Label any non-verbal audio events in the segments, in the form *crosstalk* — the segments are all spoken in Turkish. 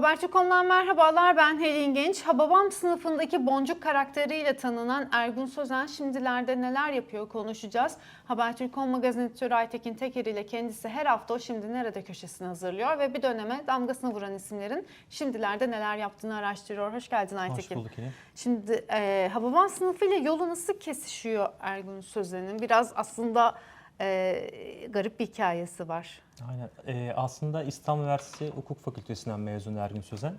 Habertürk.com'dan merhabalar ben Helin Genç. Hababam sınıfındaki Boncuk karakteriyle tanınan Ergun Sözen şimdilerde neler yapıyor konuşacağız. Habertürk.com magazin editörü Aytekin Teker ile kendisi her hafta o şimdi nerede köşesini hazırlıyor ve bir döneme damgasını vuran isimlerin şimdilerde neler yaptığını araştırıyor. Hoş geldin Aytekin. Hoş bulduk yine. Şimdi e, Hababam sınıfıyla yolu nasıl kesişiyor Ergun Sözen'in? Biraz aslında e, garip bir hikayesi var. Aynen. Ee, aslında İstanbul Üniversitesi Hukuk Fakültesinden mezun Ergün Sözen.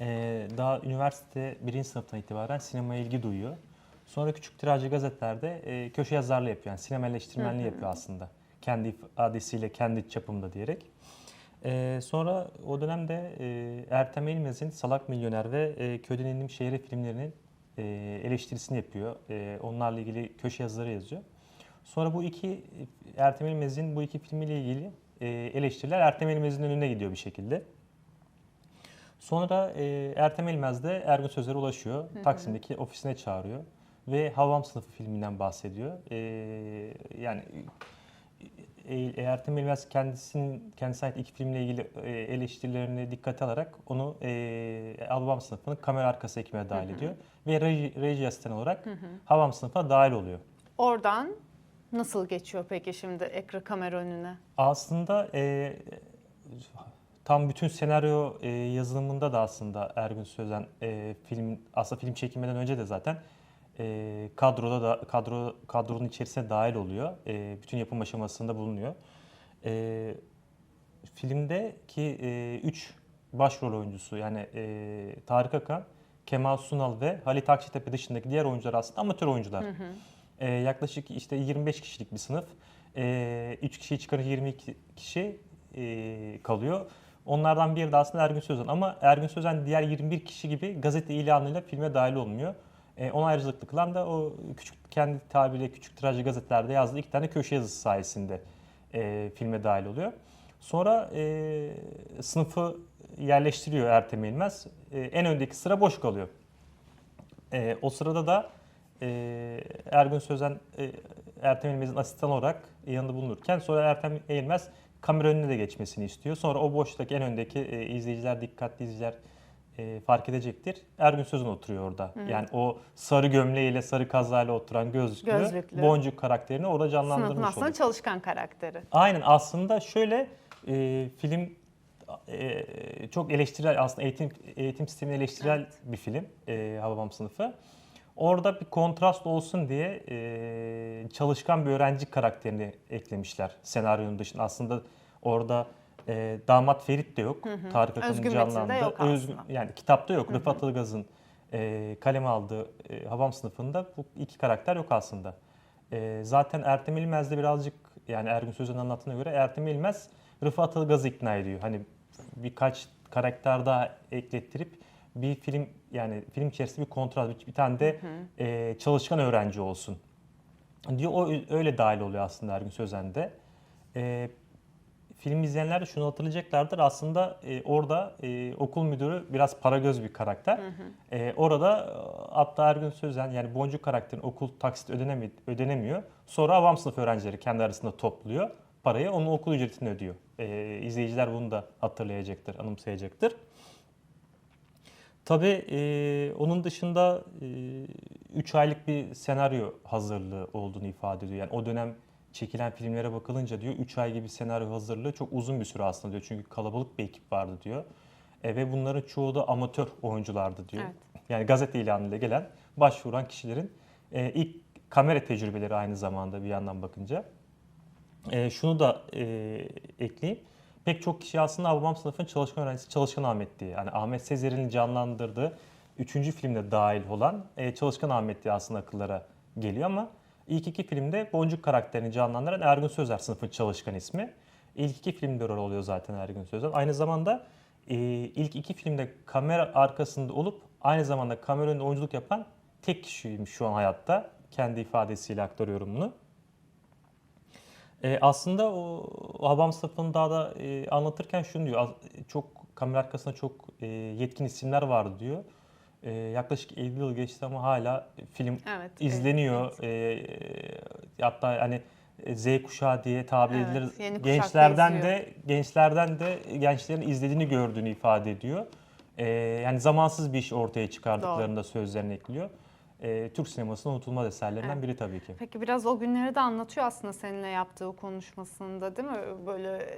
Ee, daha üniversite birinci sınıftan itibaren sinemaya ilgi duyuyor. Sonra küçük tirajlı gazetelerde e, köşe yazarlığı yapıyor. Yani sinema eleştirmenliği yapıyor aslında. Kendi ifadesiyle, kendi çapımda diyerek. Ee, sonra o dönemde e, Ertem Eğilmez'in Salak Milyoner ve e, Köyden İndim Şehre filmlerinin e, eleştirisini yapıyor. E, onlarla ilgili köşe yazıları yazıyor. Sonra bu iki Ertem Eğilmez'in bu iki filmiyle ilgili e, eleştiriler Ertem Eğilmez'in önüne gidiyor bir şekilde. Sonra e, Ertem Eğilmez de Ergun Sözer'e ulaşıyor. Taksim'deki ofisine çağırıyor. Ve Havam Sınıfı filminden bahsediyor. E, yani e, Ertem Eğilmez kendisinin kendisine ait iki filmle ilgili e, eleştirilerini dikkate alarak onu e, Havam Sınıfı'nın kamera arkası ekibine dahil ediyor. Ve reji, reji olarak Havam Sınıfı'na dahil oluyor. Oradan nasıl geçiyor peki şimdi ekran kamera önüne? Aslında e, tam bütün senaryo e, yazılımında da aslında Ergün Sözen e, film aslında film çekimden önce de zaten e, kadroda da kadro kadronun içerisine dahil oluyor. E, bütün yapım aşamasında bulunuyor. E, filmdeki e, üç başrol oyuncusu yani e, Tarık Akan, Kemal Sunal ve Halit Akçatepe dışındaki diğer oyuncular aslında amatör oyuncular. E, yaklaşık işte 25 kişilik bir sınıf. E, 3 kişiyi çıkarır 22 kişi e, kalıyor. Onlardan biri de aslında Ergün Sözen ama Ergün Sözen diğer 21 kişi gibi gazete ilanıyla filme dahil olmuyor. E, ona ayrıcalıklı kılan da o küçük kendi tabiriyle küçük tirajlı gazetelerde yazdığı iki tane köşe yazısı sayesinde e, filme dahil oluyor. Sonra e, sınıfı yerleştiriyor Ertem Eğilmez. E, en öndeki sıra boş kalıyor. E, o sırada da e, Ergun Sözen e, Ertem Eğilmez'in asistan olarak yanında bulunurken sonra Ertem Eğilmez kamera önüne de geçmesini istiyor. Sonra o boştaki en öndeki e, izleyiciler, dikkatli izleyiciler e, fark edecektir. Ergun Sözen oturuyor orada. Yani o sarı gömleğiyle, sarı kazayla oturan gözlüklü, Gözlüklü. boncuk karakterini orada Sınıfın canlandırmış aslında oluyor. çalışkan karakteri. Aynen aslında şöyle e, film e, çok eleştirel aslında eğitim eğitim sistemini eleştirel bir film e, Hababam sınıfı. Orada bir kontrast olsun diye e, çalışkan bir öğrenci karakterini eklemişler senaryonun dışında. Aslında orada e, damat Ferit de yok. Tarık Akan'ın Özgün metinde canlandığı. yok aslında. yani kitapta yok. Rıfat Ilgaz'ın e, kaleme aldığı e, Habam sınıfında bu iki karakter yok aslında. E, zaten Ertem İlmez de birazcık yani Ergün Sözen'in anlattığına göre Ertem İlmez Rıfat Ilgaz'ı ikna ediyor. Hani birkaç karakter daha eklettirip bir film yani film içerisinde bir kontrast bir, tane de e, çalışkan öğrenci olsun diyor. O öyle dahil oluyor aslında Ergün Sözen'de. E, film izleyenler de şunu hatırlayacaklardır. Aslında e, orada e, okul müdürü biraz paragöz bir karakter. E, orada e, hatta Ergün Sözen yani Boncuk karakterin okul taksit ödenemi, ödenemiyor. Sonra avam sınıf öğrencileri kendi arasında topluyor parayı. Onun okul ücretini ödüyor. E, izleyiciler bunu da hatırlayacaktır, anımsayacaktır. Tabii e, onun dışında 3 aylık bir senaryo hazırlığı olduğunu ifade ediyor. Yani o dönem çekilen filmlere bakılınca diyor 3 ay gibi senaryo hazırlığı çok uzun bir süre aslında diyor. Çünkü kalabalık bir ekip vardı diyor. E, ve bunların çoğu da amatör oyunculardı diyor. Evet. Yani gazete ilanıyla gelen başvuran kişilerin e, ilk kamera tecrübeleri aynı zamanda bir yandan bakınca. E, şunu da e, ekleyeyim. Pek çok kişi aslında Hababam sınıfının çalışkan öğrencisi Çalışkan Ahmet diye. Yani Ahmet Sezer'in canlandırdığı 3. filmde dahil olan e, Çalışkan Ahmet diye aslında akıllara geliyor ama ilk iki filmde Boncuk karakterini canlandıran Ergun Sözer sınıfın çalışkan ismi. İlk iki filmde rol oluyor zaten Ergun Sözer. Aynı zamanda e, ilk iki filmde kamera arkasında olup aynı zamanda kamera önünde oyunculuk yapan tek kişiymiş şu an hayatta. Kendi ifadesiyle aktarıyorum bunu. E, aslında o, o Habam daha da e, anlatırken şunu diyor. az- Çok kamera arkasında çok e, yetkin isimler vardı diyor. E, yaklaşık 50 yıl geçti ama hala film Evet. izleniyor. evet. E, hatta hani Z kuşağı diye tabir Evet, edilir. Gençlerden de gençlerden de gençlerin izlediğini gördüğünü ifade ediyor. e, yani zamansız bir iş ortaya çıkardıklarında sözlerine ekliyor. E, Türk sinemasının unutulmaz eserlerinden Evet. biri tabii ki. Peki biraz o günleri de anlatıyor aslında seninle yaptığı konuşmasında değil mi? Böyle e,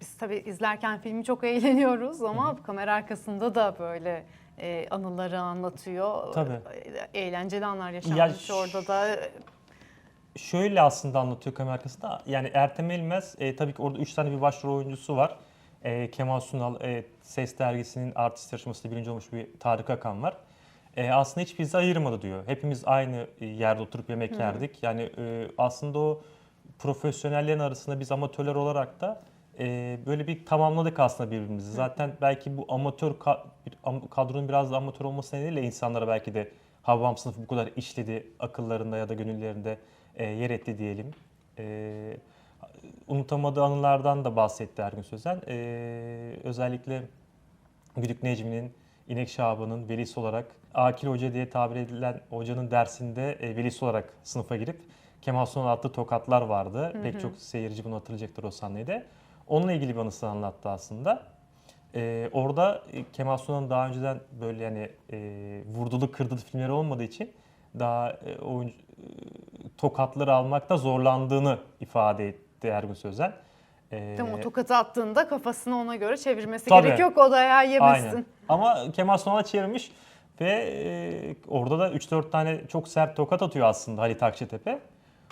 biz tabii izlerken filmi çok eğleniyoruz ama kamera arkasında da böyle e, anıları anlatıyor. Tabii. E, Eğlenceli anlar yaşanmış Ya orada da. Şöyle aslında anlatıyor kamera arkasında. Yani Ertem Elmez e, tabii ki orada 3 tane bir başrol oyuncusu var. E, Kemal Sunal, e, Ses Dergisi'nin artist yarışmasında birinci olmuş bir Tarık Akan var. E, aslında hiç bizi ayırmadı diyor. Hepimiz aynı e, yerde oturup yemek yerdik. Yani e, aslında o profesyonellerin arasında biz amatörler olarak da e, böyle bir tamamladık aslında birbirimizi. Zaten belki bu amatör ka- kadronun biraz da amatör olması nedeniyle insanlara belki de Hababam sınıfı bu kadar işledi akıllarında ya da gönüllerinde e, yer etti diyelim. E, unutamadığı anılardan da bahsetti Ergün Sözen. E, özellikle Güdük Necmi'nin, İnek Şaban'ın velisi olarak Akil Hoca diye tabir edilen hocanın dersinde e, velisi olarak sınıfa girip Kemal Sunal attığı tokatlar vardı. Pek çok seyirci bunu hatırlayacaktır o sahnede. Onunla ilgili bir anısını anlattı aslında. E, orada e, Kemal Sunal'ın daha önceden böyle yani e, vurdulu kırdılı filmleri olmadığı için daha e, oyuncu, e, tokatları almakta zorlandığını ifade etti Ergun Sözen. E, mi? O tokatı attığında kafasını ona göre çevirmesi Tabii. gerekiyor ki o dayağı yemesin. Aynen. Ama Kemal Sunal'a çevirmiş ve e, orada da 3-4 tane çok sert tokat atıyor aslında Halit Akçatepe.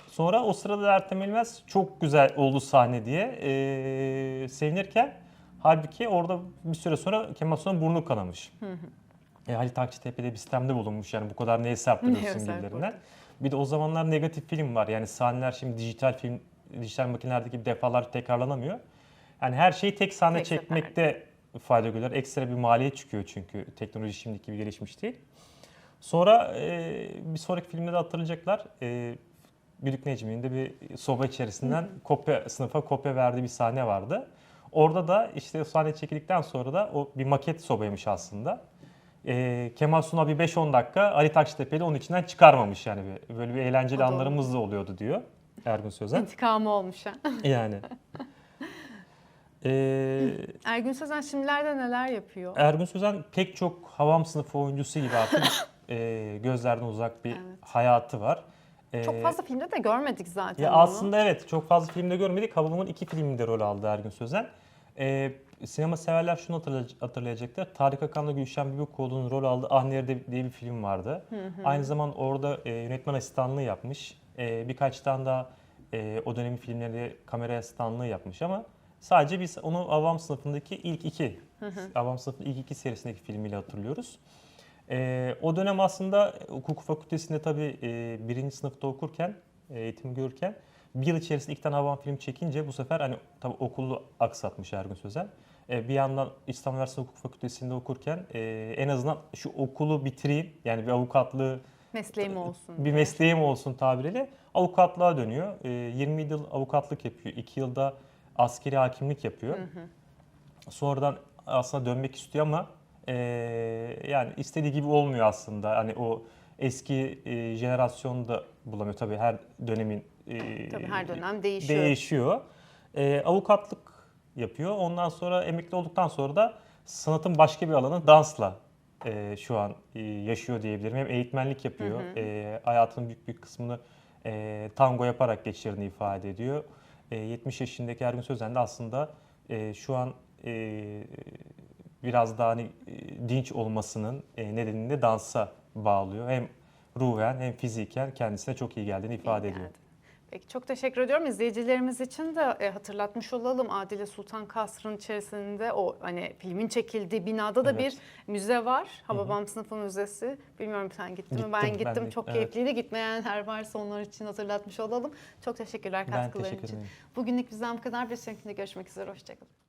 Sonra o sırada da Ertem İlmez çok güzel oldu sahne diye e, sevinirken halbuki orada bir süre sonra Kemal Sunal'ın burnu kanamış. E, Halit Akçatepe de bir sistemde bulunmuş yani bu kadar neye serp gibilerinden. *laughs* Bir de o zamanlar negatif film var yani sahneler şimdi dijital film, dijital makinelerdeki gibi defalarca tekrarlanamıyor. Yani her şeyi tek sahne Tek seferde. çekmekte fayda görüyorlar. Ekstra bir maliyet çıkıyor çünkü teknoloji şimdiki gibi gelişmiş değil. Sonra e, bir sonraki filmde de hatırlayacaklar. E, Güdük Necmi'nin de bir soba içerisinden kopya sınıfa kopya verdiği bir sahne vardı. Orada da işte o sahne çekildikten sonra da o bir maket sobaymış aslında. E, Kemal Sunal bir 5-10 dakika Ali Taştepe'li onun içinden çıkarmamış yani. Böyle bir eğlenceli O da anlarımız da oluyordu diyor Ergun Sözen. İntikamı olmuş ha. *laughs* yani. E, Ergün Sözen şimdilerde neler yapıyor? Ergun Sözen pek çok havam sınıfı oyuncusu gibi artık e, gözlerden uzak bir Evet. hayatı var. E, Çok fazla filmde de görmedik zaten Ya onu. aslında evet çok fazla filmde görmedik. Hababam'ın iki filminde rol aldı Ergun Sözen. E, sinema severler şunu hatırlay- hatırlayacaktır. Tarık Akan'la Gülşen Bibikoğlu'nun rol aldığı Anneleri de- diye bir film vardı. Aynı zaman orada e, yönetmen asistanlığı yapmış. E, birkaç tane daha e, o dönemin filmleri kamera asistanlığı yapmış ama sadece biz onu Avam sınıfındaki ilk iki, Avam sınıfının ilk iki serisindeki filmiyle hatırlıyoruz. Ee, o dönem aslında hukuk fakültesinde tabii e, birinci sınıfta okurken, e, eğitim görürken bir yıl içerisinde ilk tane havan film çekince bu sefer hani tabii okulu aksatmış Ergun Sözen. E, bir yandan İstanbul Üniversitesi Hukuk Fakültesi'nde okurken e, en azından şu okulu bitireyim yani bir avukatlığı Mesleğim olsun. bir diye. mesleğim olsun tabiriyle avukatlığa dönüyor. E, 20 yıl avukatlık yapıyor. 2 yılda askeri hakimlik yapıyor. Sonradan aslında dönmek istiyor ama e, yani istediği gibi olmuyor aslında. Hani o eski e, jenerasyonu da bulamıyor tabii her dönemin e, Tabii her dönem değişiyor. değişiyor. E, avukatlık yapıyor. Ondan sonra emekli olduktan sonra da sanatın başka bir alanı dansla e, şu an e, yaşıyor diyebilirim. Hem eğitmenlik yapıyor. E, hayatının büyük bir kısmını e, tango yaparak geçirdiğini ifade ediyor. E, 70 yaşındaki Ergün Sözen de aslında e, şu an e, biraz daha hani e, dinç olmasının e, nedenini de dansa bağlıyor. Hem ruhen hem fiziken kendisine çok iyi geldiğini ifade İyi ediyor. geldi. Peki çok teşekkür ediyorum. İzleyicilerimiz için de e, hatırlatmış olalım. Adile Sultan Kasrı'nın içerisinde o hani filmin çekildiği binada da Evet. bir müze var. Hababam Sınıfı Müzesi. Bilmiyorum sen gittin mi? Ben Gittim, ben gittim. de- çok evet. keyifliydi. Gitmeyenler varsa onlar için hatırlatmış olalım. Çok teşekkürler katkıların teşekkür için. Bugünlük bizden bu kadar. Bir sonrakinde görüşmek üzere. Hoşçakalın.